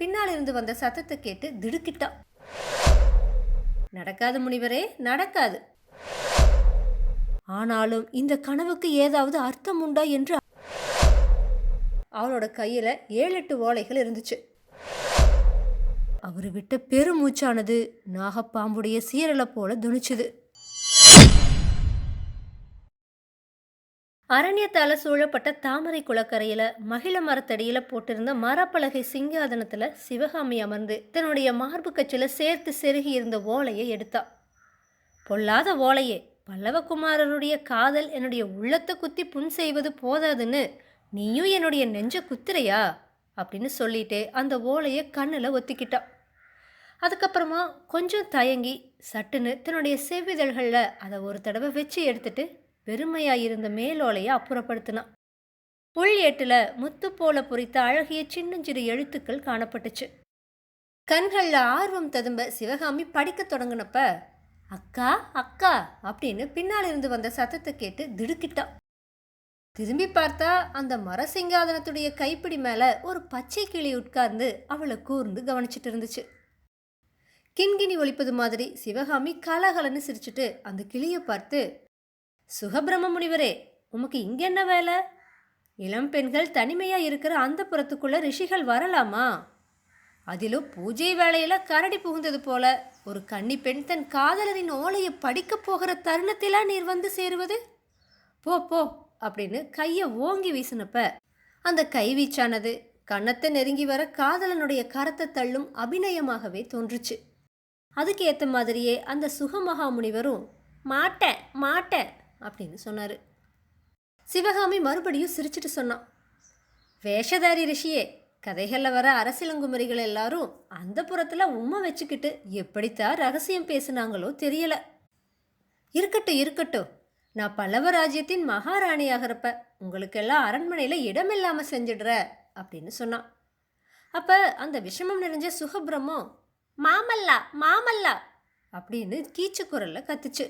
பின்னால் இருந்து வந்த சத்தத்தை கேட்டு திடுக்கிட்டான் நடக்காது முனிவரே நடக்காது. ஆனாலும் இந்த கனவுக்கு ஏதாவது அர்த்தம் உண்டா என்று அவளோட கையில ஏழு எட்டு ஓலைகள் இருந்துச்சு. அவர் விட்ட பெருமூச்சானது நாகப்பாம்புடைய சீரலை போல துணிச்சுது. அரண்யத்தால் சூழப்பட்ட தாமரை குளக்கரையில் மகிழ மரத்தடியில் போட்டிருந்த மரப்பலகை சிங்காதனத்தில் சிவகாமி அமர்ந்து தன்னுடைய மார்பு கச்சில் சேர்த்து செருகி இருந்த ஓலையை எடுத்தா. பொல்லாத ஓலையே பல்லவகுமாரருடைய காதல் என்னுடைய உள்ளத்தை குத்தி புண் செய்வது போதாதுன்னு நீயும் என்னுடைய நெஞ்ச குத்துறையா? அப்படின்னு சொல்லிட்டு அந்த ஓலையை கண்ணில் ஒத்திக்கிட்டா. அதுக்கப்புறமா கொஞ்சம் தயங்கி சட்டுன்னு தன்னுடைய செவ்விதழ்களில் அதை ஒரு தடவை வச்சு எடுத்துட்டு வெறுமையாக இருந்த மேலோலையை அப்புறப்படுத்தினான். புல் ஏட்டில் முத்து போல பொறித்த அழகிய சின்னஞ்சிறு எழுத்துக்கள் காணப்பட்டுச்சு. கண்களில் ஆர்வம் ததும்ப சிவகாமி படிக்க தொடங்கினப்ப அக்கா அக்கா அப்படின்னு பின்னால் இருந்து வந்த சத்தத்தை கேட்டு திடுக்கிட்டான் திரும்பி பார்த்தா அந்த மரசிங்காதனத்துடைய கைப்பிடி மேலே ஒரு பச்சை கிளி உட்கார்ந்து அவளை கூர்ந்து கவனிச்சிட்டு இருந்துச்சு. கிண்கிணி ஒழிப்பது மாதிரி சிவகாமி கலகலன்னு சிரிச்சிட்டு அந்த கிளியை பார்த்து சுகபிரம முனிவரே உமக்கு இங்கே என்ன வேலை? இளம் பெண்கள் தனிமையாக இருக்கிற அந்த புறத்துக்குள்ள ரிஷிகள் வரலாமா? அதிலும் பூஜை வேளையில கரடி புகுந்தது போல ஒரு கன்னி பெண் தன் காதலரின் ஓலையை படிக்கப் போகிற தருணத்திலா நீர் வந்து சேருவது? போ போ அப்படின்னு கையை ஓங்கி வீசினப்ப அந்த கைவீச்சானது கன்னத்தை நெருங்கி வர காதலனுடைய கரத்தை தள்ளும் அபிநயமாகவே தோன்றுச்சு. அதுக்கு ஏற்ற மாதிரியே அந்த சுகமகா முனிவரும் மாட்டேன் மாட்டேன் அப்படின்னு சொன்னார். சிவகாமி மறுபடியும் சிரிச்சிட்டு சொன்னான். வேஷதாரி ரிஷியே கதைகளில் வர அரசியலங்குமரிகள் எல்லாரும் அந்த புறத்தில் உம்மை வச்சுக்கிட்டு எப்படித்தான் ரகசியம் பேசுனாங்களோ தெரியலை. இருக்கட்டும் இருக்கட்டும். நான் பல்லவ ராஜ்யத்தின் மகாராணியாகிறப்ப உங்களுக்கெல்லாம் அரண்மனையில் இடமில்லாமல் செஞ்சிடுற அப்படின்னு சொன்னான். அப்போ அந்த விஷமம் நிறைஞ்ச சுகபிரமம் மாமல்லா மாமல்லா அப்படின்னு கீச்சு குரலில் கத்துச்சு.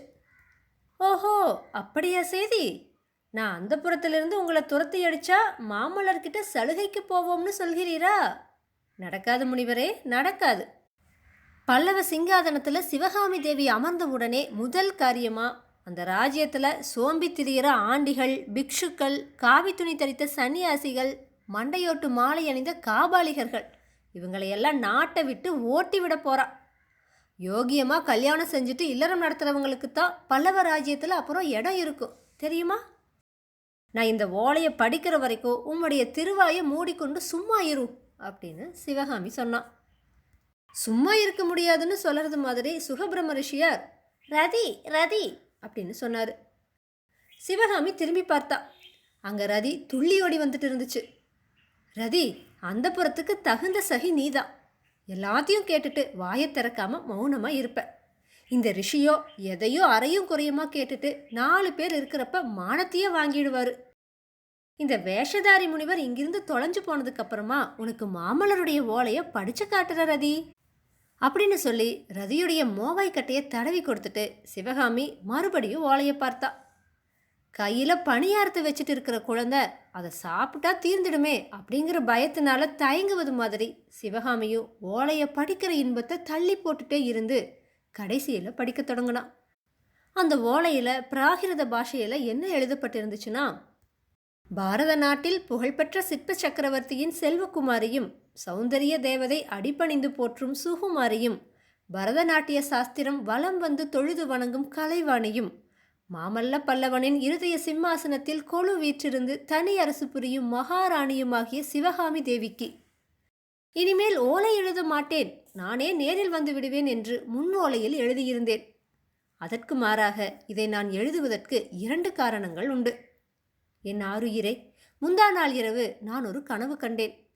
ஓஹோ அப்படியா செய்தி நான் அந்த புறத்திலிருந்து உங்களை துரத்தி அடிச்சா மாமல்லர்கிட்ட சலுகைக்கு போவோம்னு சொல்கிறீரா? நடக்காது முனிவரே நடக்காது. பல்லவ சிங்காதனத்தில் சிவகாமி தேவி அமர்ந்த உடனே முதல் காரியமாக அந்த ராஜ்யத்தில் சோம்பி திரிகிற ஆண்டிகள் பிக்ஷுக்கள் காவி துணி தரித்த சன்னியாசிகள் மண்டையோட்டு மாலை அணிந்த காபாலிகர்கள் இவங்களையெல்லாம் நாட்டை விட்டு ஓட்டி விட போகிறான் யோகியமாக கல்யாணம் செஞ்சுட்டு இல்லறம் நடத்துகிறவங்களுக்கு தான் பல்லவ ராஜ்யத்தில் அப்புறம் இடம் இருக்கும் தெரியுமா? நான் இந்த ஓலையை படிக்கிற வரைக்கும் உம்முடைய திருவாயை மூடிக்கொண்டு சும்மா இரு அப்படின்னு சிவகாமி சொன்னான். சும்மா இருக்க முடியாதுன்னு சொல்கிறது மாதிரி சுகபிரம ரிஷியார் ரதி ரதி அப்படின்னு சொன்னார். சிவகாமி திரும்பி பார்த்தா அங்கே ரதி துள்ளியோடி வந்துட்டு இருந்துச்சு. ரதி அந்த புறத்துக்கு தகுந்த சகி நீதான். எல்லாத்தையும் கேட்டுட்டு வாயை திறக்காம மௌனமாக இருப்பேன் இந்த ரிஷியோ எதையோ அறையும் குறையுமா கேட்டுட்டு நாலு பேர் இருக்கிறப்ப மானத்தையே வாங்கிடுவார். இந்த வேஷதாரி முனிவர் இங்கிருந்து தொலைஞ்சு போனதுக்கப்புறமா உனக்கு மாமல்லருடைய ஓலையை படிச்சு காட்டுற ரதி. அப்படின்னு சொல்லி ரதியுடைய மோவாய் கட்டையை தடவி கொடுத்துட்டு சிவகாமி மறுபடியும் ஓலையை பார்த்தா. கையில் பணியாரத்தை வச்சுட்டு இருக்கிற குழந்தை அதை சாப்பிட்டா தீர்ந்துடுமே அப்படிங்கிற பயத்தினால தயங்குவது மாதிரி சிவகாமியும் ஓலையை படிக்கிற இன்பத்தை தள்ளி போட்டுட்டே இருந்து கடைசியில் படிக்க தொடங்கினான். அந்த ஓலையில் பிராகிருத பாஷையில் என்ன எழுதப்பட்டிருந்துச்சுன்னா பாரத நாட்டில் புகழ்பெற்ற சிற்ப சக்கரவர்த்தியின் செல்வகுமாரியும் சௌந்தரிய தேவதை அடிபணிந்து போற்றும் சுகுமாரியும் பரதநாட்டிய சாஸ்திரம் வலம் வந்து தொழுது வணங்கும் கலைவாணியும் மாமல்ல பல்லவனின் இருதய சிம்மாசனத்தில் கொழு வீற்றிருந்து தனி அரசு புரியும் மகாராணியுமாகிய சிவகாமி தேவிக்கு. இனிமேல் ஓலை எழுத மாட்டேன். நானே நேரில் வந்து விடுவேன் என்று முன்னோலையில் எழுதியிருந்தேன். அதற்கு மாறாக இதை நான் எழுதுவதற்கு இரண்டு காரணங்கள் உண்டு. என் ஆறுயிரை முந்தா நாள் இரவு நான் ஒரு கனவு கண்டேன்.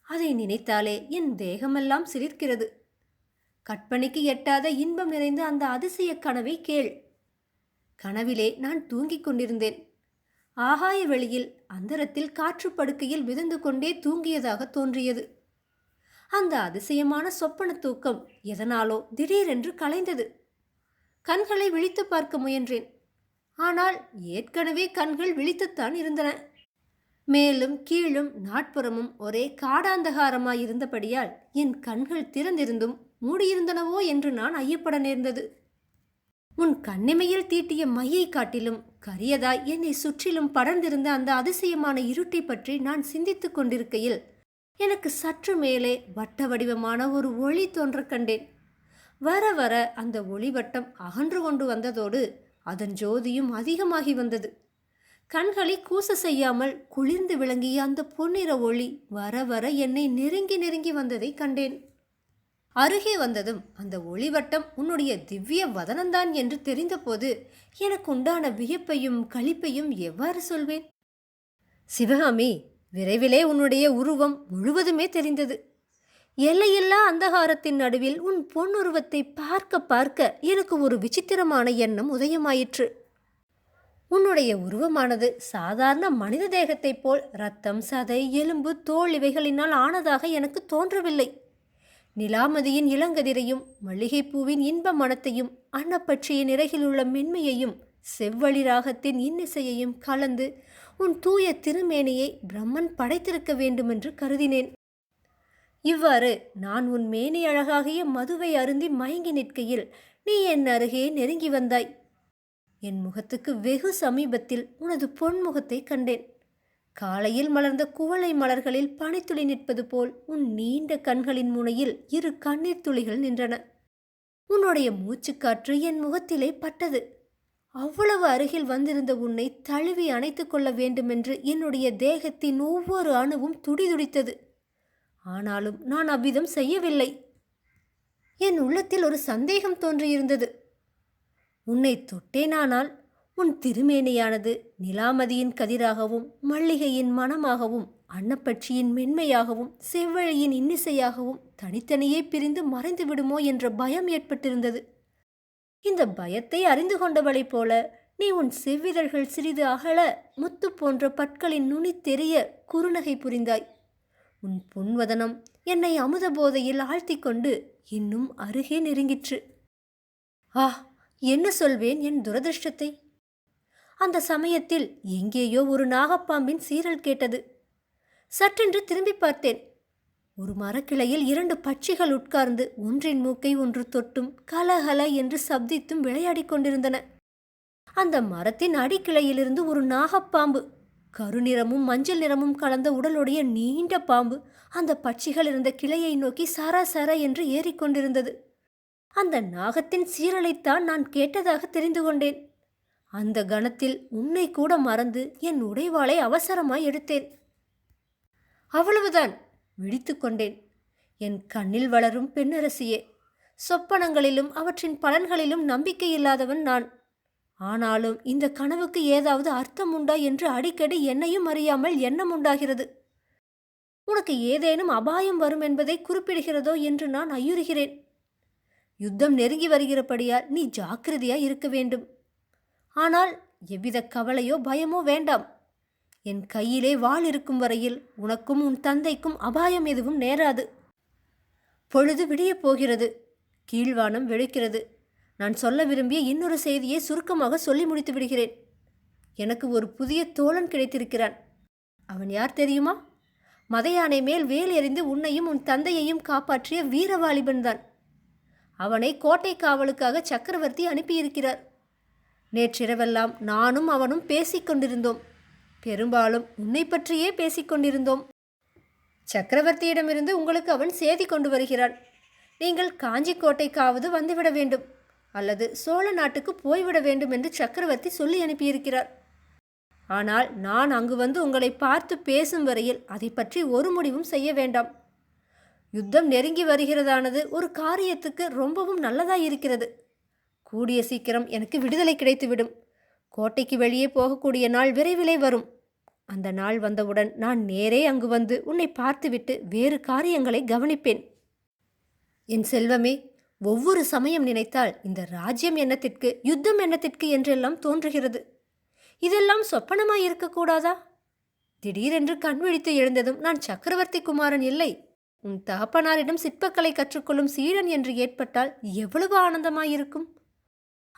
அதை நினைத்தாலே என் தேகமெல்லாம் சிலிர்க்கிறது. கற்பனைக்கு எட்டாத இன்பம் நிறைந்த அந்த அதிசய கனவை கேள். கனவிலே நான் தூங்கிக் கொண்டிருந்தேன். ஆகாய வெளியில் அந்தரத்தில் காற்று படுக்கையில் மிதந்து கொண்டே தூங்கியதாக தோன்றியது. அந்த அதிசயமான சொப்பன தூக்கம் எதனாலோ திடீரென்று கலைந்தது. கண்களை விழித்து பார்க்க முயன்றேன். ஆனால் ஏற்கனவே கண்கள் விழித்துத்தான் இருந்தன. மேலும் கீழும் நாட்புறமும் ஒரே காடாந்தகாரமாயிருந்தபடியால் என் கண்கள் திறந்திருந்தும் மூடியிருந்தனவோ என்று நான் ஐயப்பட நேர்ந்தது. உன் கண்ணிமையில் தீட்டிய மையை காட்டிலும் கரியதாய் என்னை சுற்றிலும் படர்ந்திருந்த அந்த அதிசயமான இருட்டை பற்றி நான் சிந்தித்துக் கொண்டிருக்கையில் எனக்கு சற்று மேலே வட்ட வடிவமான ஒரு ஒளி தோன்ற கண்டேன். வர வர அந்த ஒளிவட்டம் அகன்று கொண்டு வந்ததோடு அதன் ஜோதியும் அதிகமாகி வந்தது. கண்களை கூச செய்யாமல் குளிர்ந்து விளங்கிய அந்த பொன்னிற ஒளி வர வர என்னை நெருங்கி நெருங்கி வந்ததை கண்டேன். அருகே வந்ததும் அந்த ஒளிவட்டம் உன்னுடைய திவ்ய வதனந்தான் என்று தெரிந்தபோது எனக்கு உண்டான வியப்பையும் களிப்பையும் எவ்வாறு சொல்வேன்? சிவகாமி விரைவிலே உன்னுடைய உருவம் முழுவதுமே தெரிந்தது. எல்லையில்லா அந்தகாரத்தின் நடுவில் உன் பொன்னுருவத்தை பார்க்க பார்க்க எனக்கு ஒரு விசித்திரமான எண்ணம் உதயமாயிற்று. உன்னுடைய உருவமானது சாதாரண மனித தேகத்தைப் போல் ரத்தம் சதை எலும்பு தோல் இவைகளினால் ஆனதாக எனக்கு தோன்றவில்லை. நிலாமதியின் இளங்கதிரையும் மல்லிகைப்பூவின் இன்ப மணத்தையும் அன்னப்பட்சியின் உள்ள மென்மையையும் செவ்வழி ராகத்தின் இன்னிசையையும் கலந்து உன் தூய திருமேனியை பிரம்மன் படைத்திருக்க வேண்டுமென்று கருதினேன். இவ்வாறு நான் உன் மேனி அழகாகிய மதுவை அருந்தி மயங்கி நிற்கையில் நீ என் அருகே நெருங்கி வந்தாய். என் முகத்துக்கு வெகு சமீபத்தில் உனது பொன்முகத்தை கண்டேன். காலையில் மலர்ந்த குவளை மலர்களில் பனித்துளி நிற்பது போல் உன் நீண்ட கண்களின் முனையில் இரு கண்ணீர் துளிகள் நின்றன. உன்னுடைய மூச்சுக்காற்று என் முகத்திலே பட்டது. அவ்வளவு அருகில் வந்திருந்த உன்னை தழுவி அணைத்து கொள்ள வேண்டுமென்று என்னுடைய தேகத்தின் ஒவ்வொரு அணுவும் துடிதுடித்தது. ஆனாலும் நான் அவ்விதம் செய்யவில்லை. என் உள்ளத்தில் ஒரு சந்தேகம் தோன்றியிருந்தது. உன்னை தொட்டேனானால் உன் திருமேனியானது நிலாமதியின் கதிராகவும் மல்லிகையின் மனமாகவும் அன்னப்பட்சியின் மென்மையாகவும் செவ்வழியின் இன்னிசையாகவும் தனித்தனியே பிரிந்து மறைந்து விடுமோ என்ற பயம் ஏற்பட்டிருந்தது. இந்த பயத்தை அறிந்து கொண்டவளைப் போல நீ உன் செவ்விதழ்கள் சிறிது அகல முத்து போன்ற பற்களின் நுனி தெரிய குறுநகை புரிந்தாய். உன் புன்வதனம் என்னை அமுத போதையில் ஆழ்த்தி கொண்டு இன்னும் அருகே நெருங்கிற்று. ஆ என்ன சொல்வேன் என் துரதிருஷ்டத்தை? அந்த சமயத்தில் எங்கேயோ ஒரு நாகப்பாம்பின் சீரல் கேட்டது. சற்றென்று திரும்பி பார்த்தேன். ஒரு மரக்கிளையில் இரண்டு பட்சிகள் உட்கார்ந்து ஒன்றின் மூக்கை ஒன்று தொட்டும் கலகல என்று சப்தித்தும் விளையாடிக் கொண்டிருந்தன. அந்த மரத்தின் அடிக்கிளையிலிருந்து ஒரு நாகப்பாம்பு கருநிறமும் மஞ்சள் நிறமும் கலந்த உடலுடைய நீண்ட பாம்பு அந்த பட்சிகள் இருந்த கிளையை நோக்கி சர சர என்று ஏறிக்கொண்டிருந்தது அந்த நாகத்தின் சீரலைத்தான் நான் கேட்டதாக தெரிந்து கொண்டேன். அந்த கணத்தில் உன்னை கூட மறந்து என் உடைவாளை அவசரமாய் எடுத்தேன். அவ்வளவுதான் விழித்து கொண்டேன். என் கண்ணில் வளரும் பெண்ணரசியே சொப்பனங்களிலும் அவற்றின் பலன்களிலும் நம்பிக்கை இல்லாதவன் நான். ஆனாலும் இந்த கனவுக்கு ஏதாவது அர்த்தம் உண்டா என்று அடிக்கடி என்னையும் அறியாமல் எண்ணம் உண்டாகிறது. உனக்கு ஏதேனும் அபாயம் வரும் என்பதை குறிப்பிடுகிறதோ என்று நான் ஐயுறுகிறேன். யுத்தம் நெருங்கி வருகிறபடியால் நீ ஜாக்கிரதையாய் இருக்க வேண்டும். ஆனால் எவ்வித கவலையோ பயமோ வேண்டாம். என் கையிலே வாள் இருக்கும் வரையில் உனக்கும் உன் தந்தைக்கும் அபாயம் எதுவும் நேராது. பொழுது விடியப் போகிறது. கீழ்வானம் வெளுக்கிறது. நான் சொல்ல விரும்பிய இன்னொரு செய்தியை சுருக்கமாக சொல்லி முடித்து விடுகிறேன். எனக்கு ஒரு புதிய தோழன் கிடைத்திருக்கிறான். அவன் யார் தெரியுமா? மதையானை மேல் வேல் எறிந்து உன்னையும் உன் தந்தையையும் காப்பாற்றிய வீரவாலிபன்தான். அவனை கோட்டை காவலுக்காக சக்கரவர்த்தி அனுப்பியிருக்கிறார். நேற்றிரவெல்லாம் நானும் அவனும் பேசிக் கொண்டிருந்தோம் பெரும்பாலும் உன்னை பற்றியே பேசிக்கொண்டிருந்தோம். சக்கரவர்த்தியிடமிருந்து உங்களுக்கு அவன் செய்தி கொண்டு வருகிறான். நீங்கள் காஞ்சி கோட்டைக்காவது வந்துவிட வேண்டும். அல்லது சோழ நாட்டுக்கு போய்விட வேண்டும் என்று சக்கரவர்த்தி சொல்லி அனுப்பியிருக்கிறார். ஆனால் நான் அங்கு வந்து உங்களை பார்த்து பேசும் வரையில் அதை பற்றி ஒரு முடிவும் செய்ய வேண்டாம். யுத்தம் நெருங்கி வருகிறதானது ஒரு காரியத்துக்கு ரொம்பவும் நல்லதாயிருக்கிறது. கூடிய சீக்கிரம் எனக்கு விடுதலை கிடைத்துவிடும். கோட்டைக்கு வெளியே போகக்கூடிய நாள் விரைவிலே வரும். அந்த நாள் வந்தவுடன் நான் நேரே அங்கு வந்து உன்னை பார்த்துவிட்டு வேறு காரியங்களை கவனிப்பேன். என் செல்வமே ஒவ்வொரு சமயம் நினைத்தால் இந்த ராஜ்யம் எண்ணத்திற்கு யுத்தம் எண்ணத்திற்கு என்றெல்லாம் தோன்றுகிறது. இதெல்லாம் சொப்பனமாய் இருக்கக்கூடாதா திடீரென்று கண் விழித்து எழுந்ததும் நான் சக்கரவர்த்தி குமாரன் இல்லை. உன் தகப்பனாரிடம் சிற்பக்கலை கற்றுக்கொள்ளும் சீடன் என்று ஏற்பட்டால் எவ்வளவு ஆனந்தமாயிருக்கும்?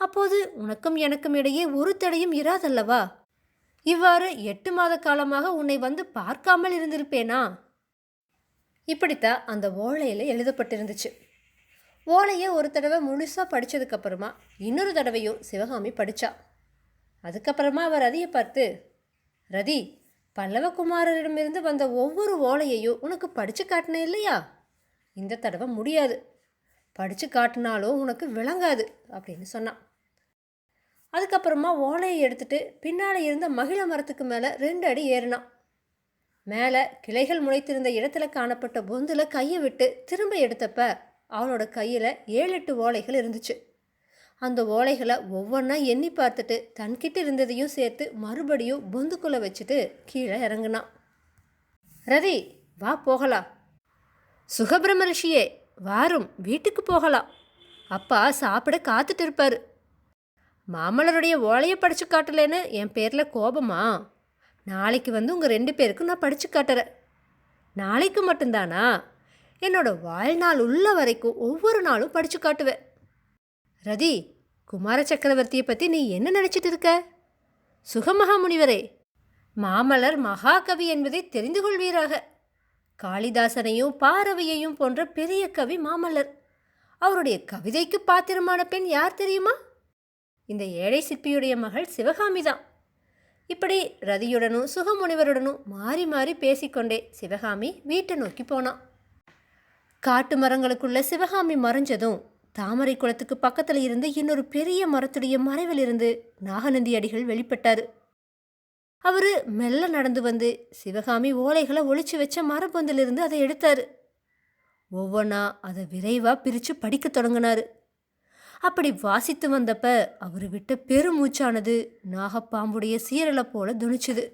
அப்போது உனக்கும் எனக்கும் இடையே ஒரு தடையும் இராதல்லவா? இவ்வாறு எட்டு மாத காலமாக உன்னை வந்து பார்க்காமல் இருந்திருப்பேனா? இப்படித்தான் அந்த ஓலையில் எழுதப்பட்டிருந்துச்சு. ஓலையை ஒரு தடவை முழுசாக படித்ததுக்கப்புறமா இன்னொரு தடவையும் சிவகாமி படித்தா அதுக்கப்புறமா அவர் ரதியை பார்த்து ரதி பல்லவகுமாரரிடமிருந்து வந்த ஒவ்வொரு ஓலையையும் உனக்கு படித்து காட்டினேன் இல்லையா? இந்த தடவை முடியாது. படித்து காட்டினாலும் உனக்கு விளங்காது அப்படின்னு சொன்னான். அதுக்கப்புறமா ஓலையை எடுத்துட்டு பின்னால் இருந்த மகிழ மரத்துக்கு மேலே ரெண்டு அடி ஏறினான். மேலே கிளைகள் முளைத்திருந்த இடத்துல காணப்பட்ட பொந்தில் கையை விட்டு திரும்ப எடுத்தப்ப அவனோட கையில் ஏழு எட்டு ஓலைகள் இருந்துச்சு. அந்த ஓலைகளை ஒவ்வொன்றா எண்ணி பார்த்துட்டு தன்கிட்ட இருந்ததையும் சேர்த்து மறுபடியும் பொந்துக்குள்ளே வச்சுட்டு கீழே இறங்குனான். ரதி வா போகலாம். சுகபிரம ரிஷியே வாரும் வீட்டுக்கு போகலாம். அப்பா சாப்பிட காத்துட்டு இருப்பாரு. மாமலருடைய ஓலையை படித்து காட்டலேன்னு என் பேரில் கோபமா? நாளைக்கு வந்து உங்கள் ரெண்டு பேருக்கும் நான் படித்து காட்டுறேன். நாளைக்கு மட்டும்தானா? என்னோட வாழ்நாள் உள்ள வரைக்கும் ஒவ்வொரு நாளும் படித்து காட்டுவேன். ரதி குமார சக்கரவர்த்தியை பற்றி நீ என்ன நினச்சிட்டு இருக்க? சுகமகா முனிவரே மாமலர் மகாகவி என்பதை தெரிந்து கொள்வீராக. காளிதாசனையும் பாரவையையும் போன்ற பெரிய கவி மாமல்லர். அவருடைய கவிதைக்கு பாத்திரமான பெண் யார் தெரியுமா? இந்த ஏழை சிற்பியுடைய மகள் சிவகாமி தான் இப்படி ரதியுடனும் சுகமுனிவருடனும் மாறி மாறி பேசிக்கொண்டே சிவகாமி வீட்டை நோக்கி போனான். காட்டு மரங்களுக்குள்ள சிவகாமி மறைஞ்சதும் தாமரை குளத்துக்கு பக்கத்தில் இருந்து இன்னொரு பெரிய மரத்துடைய மறைவிலிருந்து நாகநந்தி அடிகள் வெளிப்பட்டார். அவரு மெல்ல நடந்து வந்து சிவகாமி ஓலைகளை ஒழிச்சு வச்ச மரப்பொந்திலிருந்து அதை எடுத்தார். ஒவ்வொன்றா அதை விரைவாக பிரித்து படிக்க தொடங்கினாரு. அப்படி வாசித்து வந்தப்ப அவர் விட்ட பெருமூச்சானது நாகப்பாம்புடைய சீரலை போல துணிச்சுது.